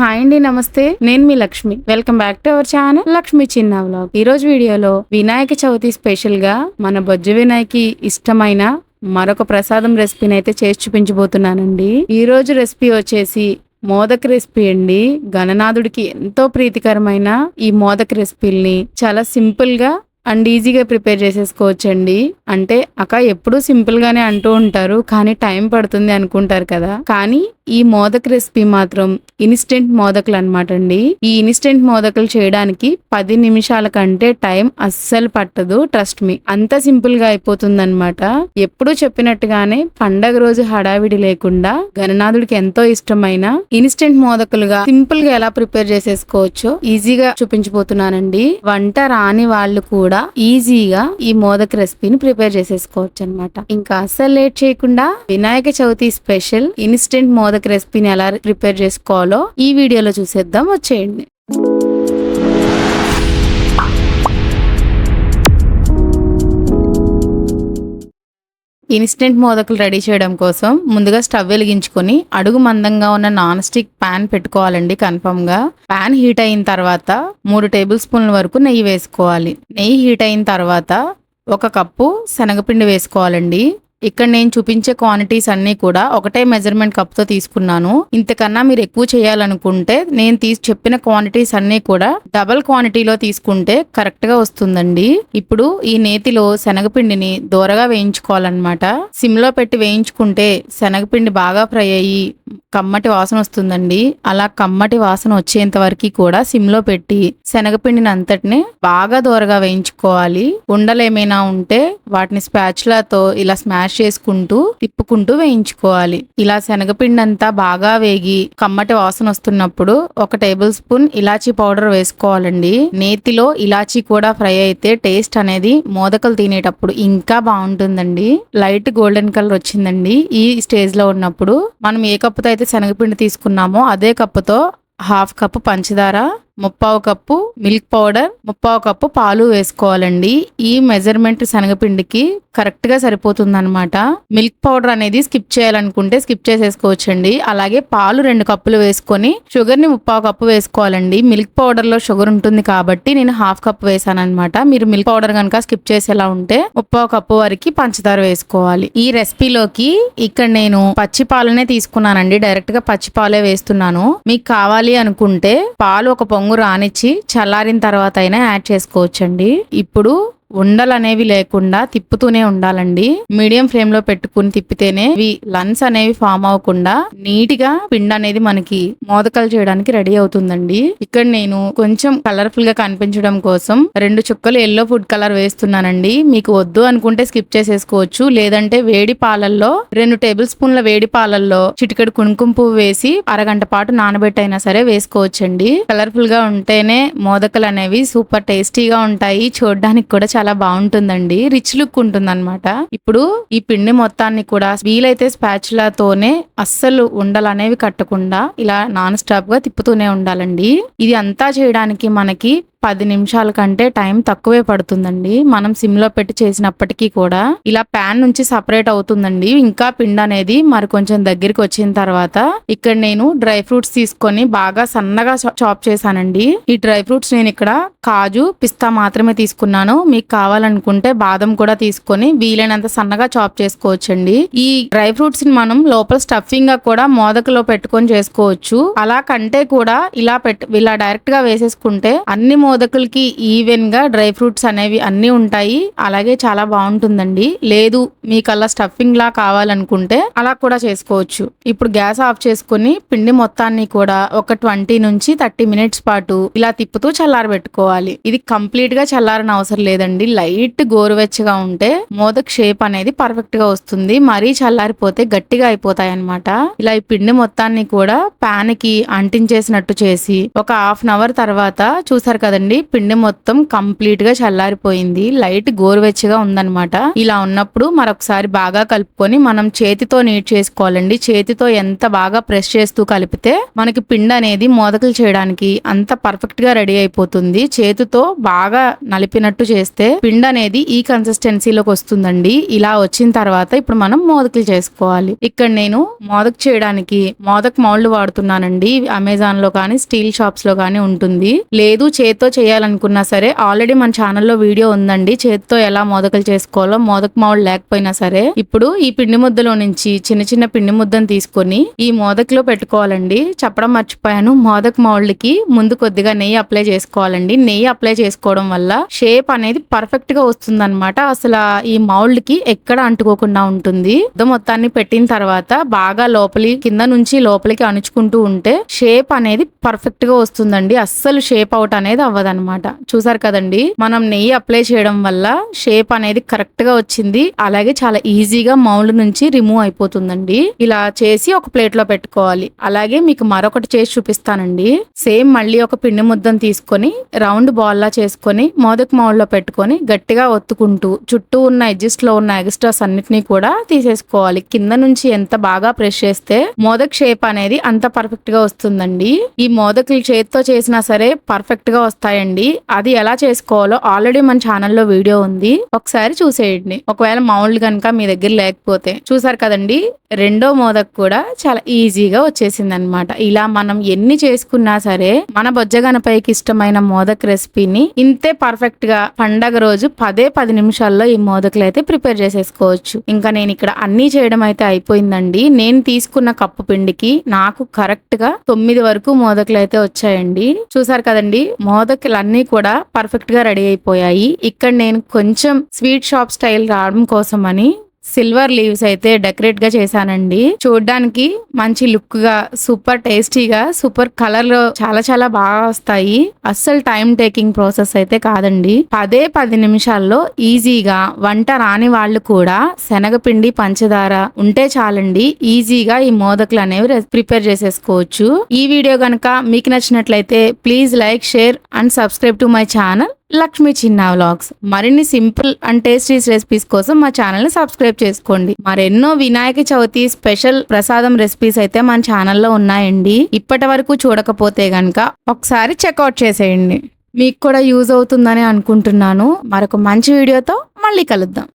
Hi అండి నమస్తే. నేను మీ Lakshmi. Welcome back to our channel Lakshmi చిన్న వ్లాగ్ ఈ రోజు వీడియోలో వినాయక చవితి స్పెషల్గా మన బొజ్జ వినాయకి ఇష్టమైన మరొక ప్రసాదం రెసిపీని అయితే చేసి చూపించబోతున్నానండి. ఈ రోజు రెసిపీ వచ్చేసి మోదక రెసిపీ అండి. గణనాథుడికి ఎంతో ప్రీతికరమైన ఈ మోదక రెసిపీల్ని చాలా సింపుల్గా అండ్ ఈజీగా ప్రిపేర్ చేసేసుకోవచ్చండి. అంటే అక్క ఎప్పుడూ సింపుల్గానే అంటూ ఉంటారు కానీ టైం పడుతుంది అనుకుంటారు కదా. కానీ ఈ మోదక రెసిపీ మాత్రం ఇన్స్టెంట్ మోదకులు అనమాట అండి ఈ ఇన్స్టెంట్ మోదకులు చేయడానికి పది నిమిషాల కంటే టైం అస్సలు పట్టదు ట్రస్ట్ మీ. అంత సింపుల్గా అయిపోతుంది అనమాట ఎప్పుడు చెప్పినట్టుగానే పండగ రోజు హడావిడి లేకుండా గణనాథుడికి ఎంతో ఇష్టమైన ఇన్స్టెంట్ మోదకులుగా సింపుల్గా ఎలా ప్రిపేర్ చేసేసుకోవచ్చో ఈజీగా చూపించబోతున్నానండి. వంట రాని వాళ్ళు కూడా ఈజీగా ఈ మోదక రెసిపీని ప్రిపేర్ చేసేసుకోవచ్చు అనమాట ఇంకా అస్సలు లేట్ చేయకుండా వినాయక చవితి స్పెషల్ ఇన్స్టెంట్ మోదక రెసిపీని ఎలా ప్రిపేర్ చేసుకోవాలో ఈ వీడియోలో చూసేద్దాం. వచ్చేయండి. ఇన్స్టెంట్ మోదకులు రెడీ చేయడం కోసం ముందుగా స్టవ్ వెలిగించుకొని అడుగు మందంగా ఉన్న నాన్ స్టిక్ ప్యాన్ పెట్టుకోవాలండి కన్ఫర్మ్గా హీట్ అయిన తర్వాత మూడు టేబుల్ స్పూన్ల వరకు నెయ్యి వేసుకోవాలి. నెయ్యి హీట్ అయిన తర్వాత ఒక కప్పు శనగపిండి వేసుకోవాలండి. ఇక్కడ నేను చూపించే క్వాంటిటీస్ అన్నీ కూడా ఒకటే మెజర్మెంట్ కప్తో తీసుకున్నాను. ఇంతకన్నా మీరు ఎక్కువ చేయాలనుకుంటే నేను తీసి చెప్పిన క్వాంటిటీస్ అన్నీ కూడా డబల్ క్వాంటిటీలో తీసుకుంటే కరెక్ట్గా వస్తుందండి. ఇప్పుడు ఈ నేతిలో శనగపిండిని దూరగా వేయించుకోవాలన్నమాట. సిమ్లో పెట్టి వేయించుకుంటే శనగపిండి బాగా ఫ్రై అయ్యి కమ్మటి వాసన వస్తుందండి. అలా కమ్మటి వాసన వచ్చేంత వరకు కూడా సిమ్లో పెట్టి శనగపిండిని అంతటిని బాగా దూరగా వేయించుకోవాలి. ఉండలు ఏమైనా ఉంటే వాటిని స్పాచ్లతో ఇలా స్మాష్ చేసుకుంటూ తిప్పుకుంటూ వేయించుకోవాలి. ఇలా శనగపిండి అంతా బాగా వేగి కమ్మటి వాసన వస్తున్నప్పుడు ఒక టేబుల్ స్పూన్ ఇలాచీ పౌడర్ వేసుకోవాలండి. నేతిలో ఇలాచీ కూడా ఫ్రై అయితే టేస్ట్ అనేది మోదకలు తినేటప్పుడు ఇంకా బాగుంటుందండి. లైట్ గోల్డెన్ కలర్ వచ్చిందండి. ఈ స్టేజ్లో ఉన్నప్పుడు మనం ఏ కప్పుతో అయితే శనగపిండి తీసుకున్నామో అదే కప్పుతో హాఫ్ కప్పు పంచదార ముప్పావు కప్పు మిల్క్ పౌడర్ ముప్పావు కప్పు పాలు వేసుకోవాలండి. ఈ మెజర్మెంట్ శనగపిండికి కరెక్ట్గా సరిపోతుంది అనమాట మిల్క్ పౌడర్ అనేది స్కిప్ చేయాలనుకుంటే స్కిప్ చేసేసుకోవచ్చండి. అలాగే పాలు రెండు కప్పులు వేసుకొని షుగర్ని ముప్పావు కప్పు వేసుకోవాలండి. మిల్క్ పౌడర్లో షుగర్ ఉంటుంది కాబట్టి నేను హాఫ్ కప్ వేసాను అనమాట మీరు మిల్క్ పౌడర్ కనుక స్కిప్ చేసేలా ఉంటే ముప్పావు కప్పు వరకు పంచదార వేసుకోవాలి. ఈ రెసిపీలోకి ఇక్కడ నేను పచ్చి పాలనే తీసుకున్నానండి. డైరెక్ట్గా పచ్చి పాలే వేస్తున్నాను. మీకు కావాలి అనుకుంటే పాలు ఒక పొంగు రానిచ్చి చల్లారిన తర్వాత అయినా యాడ్ చేసుకోవచ్చండి. ఇప్పుడు ఉండలు అనేవి లేకుండా తిప్పుతూనే ఉండాలండి. మీడియం ఫ్లేమ్లో పెట్టుకుని తిప్పితేనే ఇవి లన్స్ అనేవి ఫామ్ అవ్వకుండా నీట్గా పిండి అనేది మనకి మోదకలు చేయడానికి రెడీ అవుతుందండి. ఇక్కడ నేను కొంచెం కలర్ఫుల్గా కనిపించడం కోసం రెండు చుక్కలు ఎల్లో ఫుడ్ కలర్ వేస్తున్నానండి. మీకు వద్దు అనుకుంటే స్కిప్ చేసేసుకోవచ్చు. లేదంటే వేడి పాలల్లో రెండు టేబుల్ స్పూన్ల వేడి పాలల్లో చిటికెడు కుంకుమ పువ్వు వేసి అరగంట పాటు నానబెట్టైనా సరే వేసుకోవచ్చండి. కలర్ఫుల్గా ఉంటేనే మోదకలు అనేవి సూపర్ టేస్టీగా ఉంటాయి. చూడడానికి కూడా చాలా బాగుంటుందండి. రిచ్ లుక్ ఉంటుంది అనమాట ఇప్పుడు ఈ పిండి మొత్తాన్ని కూడా వీలైతే స్పాచులాతోనే అస్సలు ఉండలు అనేవి కట్టకుండా ఇలా నాన్ స్టాప్గా తిప్పుతూనే ఉండాలండి. ఇది అంతా చేయడానికి మనకి పది నిమిషాల కంటే టైం తక్కువే పడుతుందండి. మనం సిమ్లో పెట్టి చేసినప్పటికీ కూడా ఇలా ప్యాన్ నుంచి సపరేట్ అవుతుందండి. ఇంకా పిండి అనేది మరి కొంచెం దగ్గరికి వచ్చిన తర్వాత ఇక్కడ నేను డ్రై ఫ్రూట్స్ తీసుకొని బాగా సన్నగా చాప్ చేశానండి. ఈ డ్రై ఫ్రూట్స్ నేను ఇక్కడ కాజు పిస్తా మాత్రమే తీసుకున్నాను. మీకు కావాలనుకుంటే బాదం కూడా తీసుకొని వీలైనంత సన్నగా చాప్ చేసుకోవచ్చండి. ఈ డ్రై ఫ్రూట్స్ని మనం లోపల స్టఫింగ్గా కూడా మోదకలో పెట్టుకొని చేసుకోవచ్చు. అలా కంటే కూడా ఇలా పెట్ ఇలా డైరెక్ట్గా వేసేసుకుంటే అన్ని మోదకులకి ఈవెన్గా డ్రై ఫ్రూట్స్ అనేవి అన్ని ఉంటాయి. అలాగే చాలా బాగుంటుందండి. లేదు మీకు అలా స్టఫింగ్ లా కావాలనుకుంటే అలా కూడా చేసుకోవచ్చు. ఇప్పుడు గ్యాస్ ఆఫ్ చేసుకుని పిండి మొత్తాన్ని కూడా ఒక ట్వంటీ నుంచి థర్టీ మినిట్స్ పాటు ఇలా తిప్పుతూ చల్లారబెట్టుకోవాలి. ఇది కంప్లీట్గా చల్లారని అవసరం లేదండి. లైట్ గోరువెచ్చగా ఉంటే మోదక్ షేప్ అనేది పర్ఫెక్ట్గా వస్తుంది. మరీ చల్లారిపోతే గట్టిగా అయిపోతాయి అనమాట ఇలా ఈ పిండి మొత్తాన్ని కూడా పాన్కి అంటించేసినట్టు చేసి ఒక హాఫ్ అన్ అవర్ తర్వాత చూసారు కదండి చూడండి పిండి మొత్తం కంప్లీట్గా చల్లారిపోయింది. లైట్ గోరువెచ్చగా ఉందన్నమాట. ఇలా ఉన్నప్పుడు మరొకసారి బాగా కలుపుకొని మనం చేతితో నీట్ చేసుకోవాలండి. చేతితో ఎంత బాగా ప్రెస్ చేస్తూ కలిపితే మనకి పిండి అనేది మోదకలు చేయడానికి అంత పర్ఫెక్ట్గా రెడీ అయిపోతుంది. చేతితో బాగా నలిపినట్టు చేస్తే పిండి అనేది ఈ కన్సిస్టెన్సీలోకి వస్తుందండి. ఇలా వచ్చిన తర్వాత ఇప్పుడు మనం మోదకలు చేసుకోవాలి. ఇక్కడ నేను మోదక్ చేయడానికి మోదక్ మౌల్డ్ వాడుతున్నానండి. అమెజాన్లో కానీ స్టీల్ షాప్స్లో కానీ ఉంటుంది. లేదు చేతితో చేయాలనుకున్నా సరే ఆల్రెడీ మన ఛానల్లో వీడియో ఉందండి. చేత్తో ఎలా మోదకలు చేసుకోవాలో మోదక మౌల్డ్ లేకపోయినా సరే ఇప్పుడు ఈ పిండి ముద్దలో నుంచి చిన్న చిన్న పిండి ముద్దను తీసుకొని ఈ మోదక్లో పెట్టుకోవాలండి. చెప్పడం మర్చిపోయాను మోదక మౌల్డ్కి ముందు కొద్దిగా నెయ్యి అప్లై చేసుకోవాలండి. నెయ్యి అప్లై చేసుకోవడం వల్ల షేప్ అనేది పర్ఫెక్ట్గా వస్తుంది అసలు ఈ మౌల్డ్కి ఎక్కడ అంటుకోకుండా ఉంటుంది. మొత్తాన్ని పెట్టిన తర్వాత బాగా లోపలి కింద నుంచి లోపలికి అణుచుకుంటూ ఉంటే షేప్ అనేది పర్ఫెక్ట్గా వస్తుందండి. అస్సలు షేప్ అవుట్ అనేది అవ్వదన్నమాట. చూసారు కదండి? మనం నెయ్యి అప్లై చేయడం వల్ల షేప్ అనేది కరెక్ట్గా వచ్చింది. అలాగే చాలా ఈజీగా మౌల్డ్ నుంచి రిమూవ్ అయిపోతుందండి. ఇలా చేసి ఒక ప్లేట్లో పెట్టుకోవాలి. అలాగే మీకు మరొకటి చేసి చూపిస్తానండి. సేమ్ మళ్ళీ ఒక పిండి ముద్దను తీసుకొని రౌండ్ బాల్ లా చేసుకొని మోదక్ మౌల్డ్లో పెట్టుకొని గట్టిగా ఒత్తుకుంటూ చుట్టూ ఉన్న ఎడ్జెస్లో ఉన్న ఎగ్స్ట్రాస్ అన్నిటినీ కూడా తీసేసుకోవాలి. కింద నుంచి ఎంత బాగా ప్రెస్ చేస్తే మోదక్ షేప్ అనేది అంత పర్ఫెక్ట్గా వస్తుందండి. ఈ మోదకులు చేతితో చేసినా సరే పర్ఫెక్ట్గా వస్తుంది. వస్తాయండి. అది ఎలా చేసుకోవాలో ఆల్రెడీ మన ఛానల్లో వీడియో ఉంది. ఒకసారి చూసేయండి. ఒకవేళ మౌల్డ్ కనుక మీ దగ్గర లేకపోతే. చూసారు కదండి? రెండో మోదక్ కూడా చాలా ఈజీగా వచ్చేసింది అనమాట ఇలా మనం ఎన్ని చేసుకున్నా సరే మన బొజ్జగనపైకి ఇష్టమైన మోదక్ రెసిపీని ఇంతే పర్ఫెక్ట్గా పండగ రోజు పదే పది నిమిషాల్లో ఈ మోదకులు అయితే ప్రిపేర్ చేసేసుకోవచ్చు. ఇంకా నేను ఇక్కడ అన్ని చేయడం అయితే అయిపోయిందండి. నేను తీసుకున్న కప్పు పిండికి నాకు కరెక్ట్గా తొమ్మిది వరకు మోదకులు అయితే వచ్చాయండి. చూసారు కదండి? మోద అన్ని కూడా పర్ఫెక్ట్గా రెడీ అయిపోయాయి. ఇక్కడ నేను కొంచెం స్వీట్ షాప్ స్టైల్ రావడం కోసం అని సిల్వర్ లీవ్స్ అయితే డెకరేట్గా చేశానండి. చూడడానికి మంచి లుక్గా సూపర్ టేస్టీగా సూపర్ కలర్లో చాలా చాలా బాగా వస్తాయి. అస్సలు టైం టేకింగ్ ప్రాసెస్ అయితే కాదండి. పదే పది నిమిషాల్లో ఈజీగా వంట రాని వాళ్ళు కూడా శనగపిండి పంచదార ఉంటే చాలండి. ఈజీగా ఈ మోదకులు అనేవి ప్రిపేర్ చేసేసుకోవచ్చు. ఈ వీడియో కనుక మీకు నచ్చినట్లయితే please like share and subscribe to my channel. Lakshmi చిన్న వ్లాగ్స్. మరిన్ని సింపుల్ అండ్ టేస్టీ రెసిపీస్ కోసం మా ఛానల్ని సబ్స్క్రైబ్ చేసుకోండి. మరెన్నో వినాయక చవితి స్పెషల్ ప్రసాదం రెసిపీస్ అయితే మన ఛానల్లో ఉన్నాయండి. ఇప్పటి వరకు చూడకపోతే గనక ఒకసారి చెక్అవుట్ చేసేయండి. మీకు కూడా యూజ్ అవుతుందని అనుకుంటున్నాను. మరొక మంచి వీడియోతో మళ్ళీ కలుద్దాం.